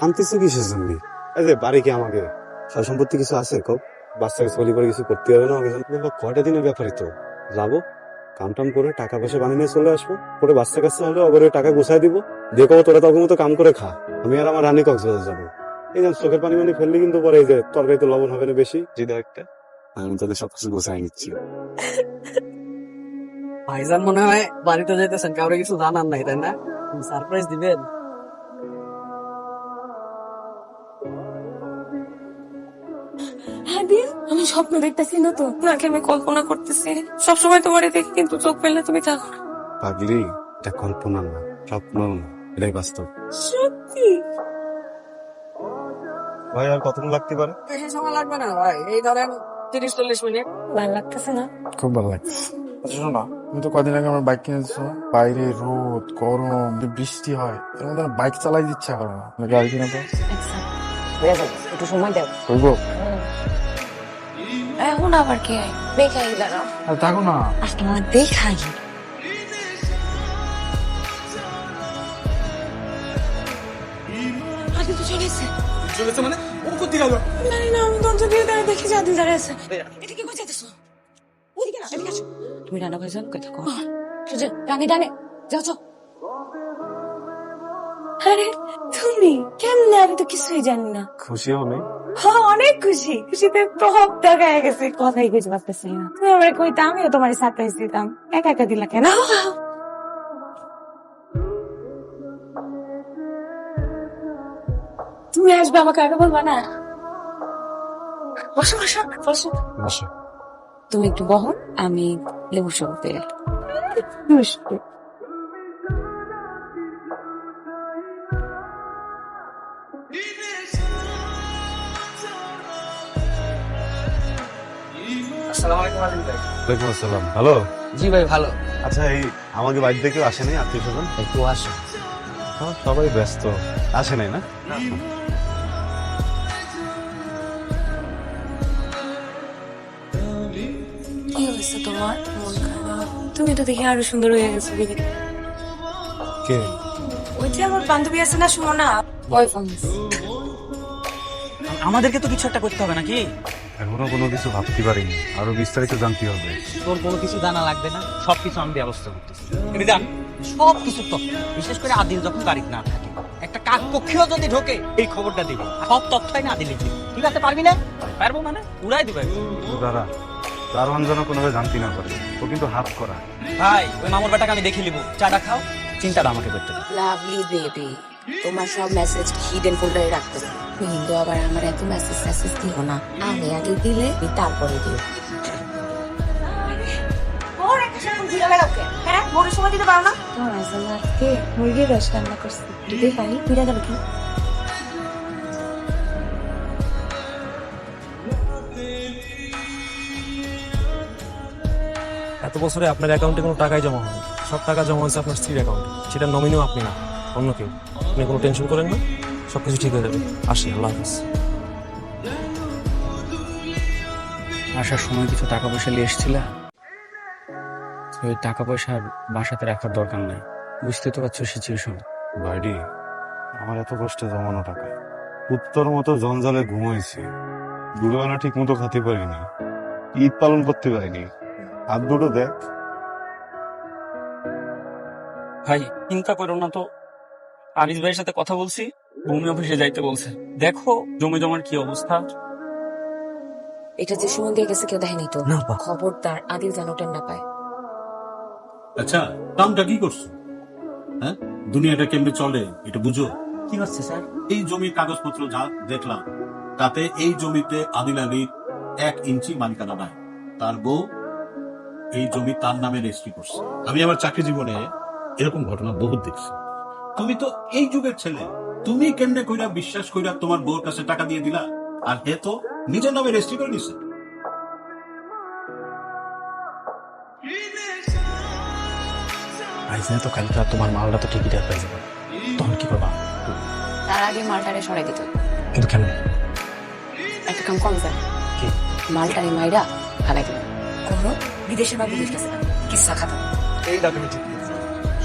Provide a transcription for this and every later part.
আনতেছো কিসের জন্য। এই যে বাড়ি কি আমাকে? সয় সম্পত্তি কিছু আছে কব বাচ্চাকে চলি করে কিছু করতে হবে না কয়টা দিনের ব্যাপারই তো? যাব, কাম টাম করে টাকা পয়সা বানিয়ে নিয়ে চলে আসব। পরে বাচ্চা কাচ্চা হলে ওপরে টাকা গুছাই দিব। দেখো তোরা তখন মতো কাম করে খা। আমি আর আমার রানী কক্সবাজার যাব। এই যে চোখের পানি মানে ফেললি কিন্তু পরে এই যে তরকারিতে লবণ হবে না বেশি। জিদা একটা। আমি তাদের সবকিছু গোছাই নিচ্ছি। ভাইজান মনে হয় বাড়িতে যেতেছেন কাউরে কিছু জানার নাই, তাই না? সারপ্রাইজ দিবেন? আমি স্বপ্ন দেখতেছি না তো। নাকি আমি কল্পনা করতেছি। সবসময় তোমার দেখি কিন্তু চোখ পেলে তুমি থাকো না। পাগলি এটা কল্পনা না স্বপ্ন না এটাই বাস্তব। সত্যি? ভাই আর কতক্ষণ লাগতে পারে? বেশি সময় লাগবে না ভাই। এই ধরেন তিরিশ চল্লিশ মিনিট। ভালো লাগতেছে না? খুব ভালো লাগছে। আচ্ছা শোনো না তুমি তো কদিন আগে আমার বাইক কিনেছো বাইরে রোদ গরম বৃষ্টি হয় এর মধ্যে বাইক চালাই ইচ্ছা করে না। গাড়ি কিনে তো একটু সময় করব এখন আবার কি হয় বেকাই দাঁড়াও। আর থাকো না। আজকে আমার দেখাই তো চলেছে মানে? ও কোথায় গেল? জানি না আমি দরজা দিয়ে দাঁড়িয়ে দেখি যে আদিল দাঁড়িয়ে আছে। কোথায় ওদিকে না এদিকে আসো। তুমি রান্না করে যাও কথা কো সুজে ডানে ডানে। যাও যাও আরে তুমি কেমনে? আমি তো কিছুই জানি না। খুশি হবে হ্যাঁ অনেক খুশি। খুশিতে দেখায় গেছে। কথাই বুঝতে পারতেছি না। তুমি আমার কইতা আমিও তোমার সারপ্রাইজ দিতাম একা একা দিলা কেন? তুমি আসবে আমাকে আগে বলবা না? বসো বসো বসো। তুমি একটু বহো আমি লেবু শরবত পেয়ে ওয়ালাইকুম আসসালাম। ভালো? জি ভাই ভালো। আচ্ছা এই আমাকে বাড়িতে কেউ আসে নাই আত্মীয় স্বজন? একটু আসো সবাই ব্যস্ত। আসে নাই না? কি হয়েছে তোমার? তুমি তো দেখি আরও সুন্দর হয়ে গেছো দিদি। কে? ওই যে আমার বান্ধবী আছে না সুমনা। বয়ফ্রেন্ড আমাদেরকে তো কিছু একটা করতে হবে নাকি? এখনও কোনো কিছু ভাবতে পারিনি। আরও বিস্তারিত জানতে হবে। তোর কোনো কিছু জানা লাগবে না? সবকিছু আমি ব্যবস্থা করতেছি। তুমি জান সব কিছু তথ্য বিশেষ করে আদিল যখন বাড়িতে না থাকে একটা কাক পক্ষীও যদি ঢোকে এই খবরটা দিবে। সব তথ্যই না আদিলে দিবে ঠিক আছে পারবি না? পারব মানে? উড়াই দিবে। দাদা দারোয়ান যেন কোনোভাবে জানতে না পারে। ও কিন্তু হাত করা। ভাই ওই মামুর বেটাকে আমি দেখে নিবো। চাটা খাও চিন্তাটা আমাকে করতে লাভলি বেবি তোমার সব মেসেজ হিডেন ফোল্ডারে রাখতেছে কিন্তু আবার আমার এত মেসেজ মেসেজ দিও না। আমি আগে দিলে তুমি তারপরে দিও। মুরগির রস রান্না করছি। দেখাই তুই গেল কি? এত বছরে আপনার অ্যাকাউন্টে কোনো টাকাই জমা হয়নি। সব টাকা জমা হয়েছে আপনার স্ত্রীর অ্যাকাউন্টে সেটা নমিনিও আপনি না। অন্য কেউ। আপনি কোনো টেনশন করেন না সব কিছু ঠিক হয়ে যাবে। আসি আল্লাহ হাফিজ। আসার সময় কিছু টাকা পয়সা নিয়ে এসেছিল? ওই টাকা পয়সা আর বাসাতে রাখার দরকার নাই। বুঝতে তো পারছ সিচুয়েশন ভাইডি আমার এত কষ্টে জমানো টাকা। উত্তর মতো জঞ্জালে ঘুমাইছি। দুবেলা ঠিক মতো খেতে পারিনি। ঈদ পালন করতে পারিনি। আর দুটো দেখ। ভাই চিন্তা করো না তো। আরিস ভাইয়ের সাথে কথা বলছি ভূমি অফিসে যাইতে বলছে। দেখো জমি জমার কি অবস্থা। এটা যে সুমন দিয়ে গেছে কেউ দেখেনি তো। না বা খবরদার আদিল যেন টেন না পায়। আচ্ছা কামটা কি করছ? হ্যাঁ? দুনিয়াটা কেমনে চলে এটা বুঝো। কি হচ্ছে স্যার? এই জমির কাগজপত্র যা দেখলাম তাতে এই জমিতে আদিল আলীর এক ইঞ্চি মালিকানা নাই। তার বউ এই জমি তার নামে রেজিস্ট্রি করছে। আমি আমার চাকরি জীবনে এরকম ঘটনা বহুত দেখছি। তুমি তো এই যুগের ছেলে। তুমি কেমনে কইরা বিশ্বাস কইরা তোমার বউর কাছে টাকা দিয়ে দিলা? আর হে তো নিজের নামে রেজিস্ট্রি করে নিছে। তো কালকে তোমার মালটা তো ঠিকই টের যাবে তখন কি করবা? তার আগে মালটারে সরাই দিত। কিন্তু কেন? একটা কাম কম যায় কি? মালটারে মাইরা ফালাই দিল করো বিদেশে বা বিদেশ গেছে কিসা খাতা? এই ডাকুমেন্ট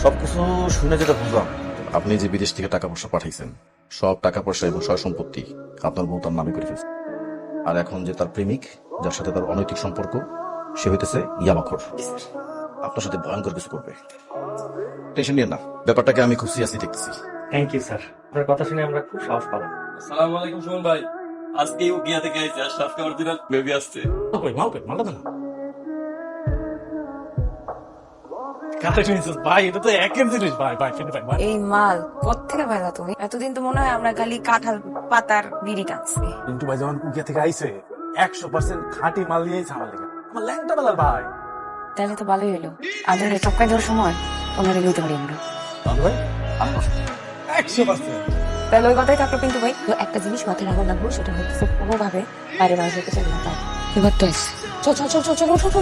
সবকিছু শুনে যেটা বুঝলাম আপনি যে বিদেশ থেকে টাকা পয়সা পাঠাইছেন সব টাকা পয়সা এবং সয় সম্পত্তি আপনার বউ তার নামে করে ফেলছে। আর এখন যে তার প্রেমিক যার সাথে তার অনৈতিক সম্পর্ক সে হইতেছে ইয়ামাখর। আপনার সাথে ভয়ঙ্কর কিছু করবে। টেনশন নিয়ে না। ব্যাপারটাকে আমি খুব সিরিয়াসলি দেখতেছি। থ্যাংক ইউ স্যার আপনার কথা শুনে আমরা খুব সাহস পালাম। আসসালামু আলাইকুম সুমন ভাই। আজকে উকিয়া থেকে আইছে আর খাবার দিন বেবি আসছে। ওই মাল মালটা না। কাটা শুনেছিস ভাই এটা তো একের জিনিস। ভাই ভাই খেতে ভাই এই মাল কোত্থেকে পেলা তুমি? এতদিন তো মনে হয় আমরা খালি কাঁঠাল পাতার বিড়ি টানছি। কিন্তু ভাই যখন উকিয়া থেকে আইছে একশো পার্সেন্ট খাঁটি মাল নিয়েছে আমার লেগে আমার ল্যাংটা বেলার ভাই। তাহলে তো ভালোই হলো। আধারে চক্কায় দেওয়ার সময় ওনারে লইতে পারি আমরা। ভাই একশো পার্সেন্ট তাহলে ওই কথাই থাকল কিন্তু ভাই একটা জিনিস মাথায় রাখা লাগবো সেটা হচ্ছে কোনোভাবে বাইরে মানুষের কাছে না পায় এবার তো আছে চল চল চল চল চল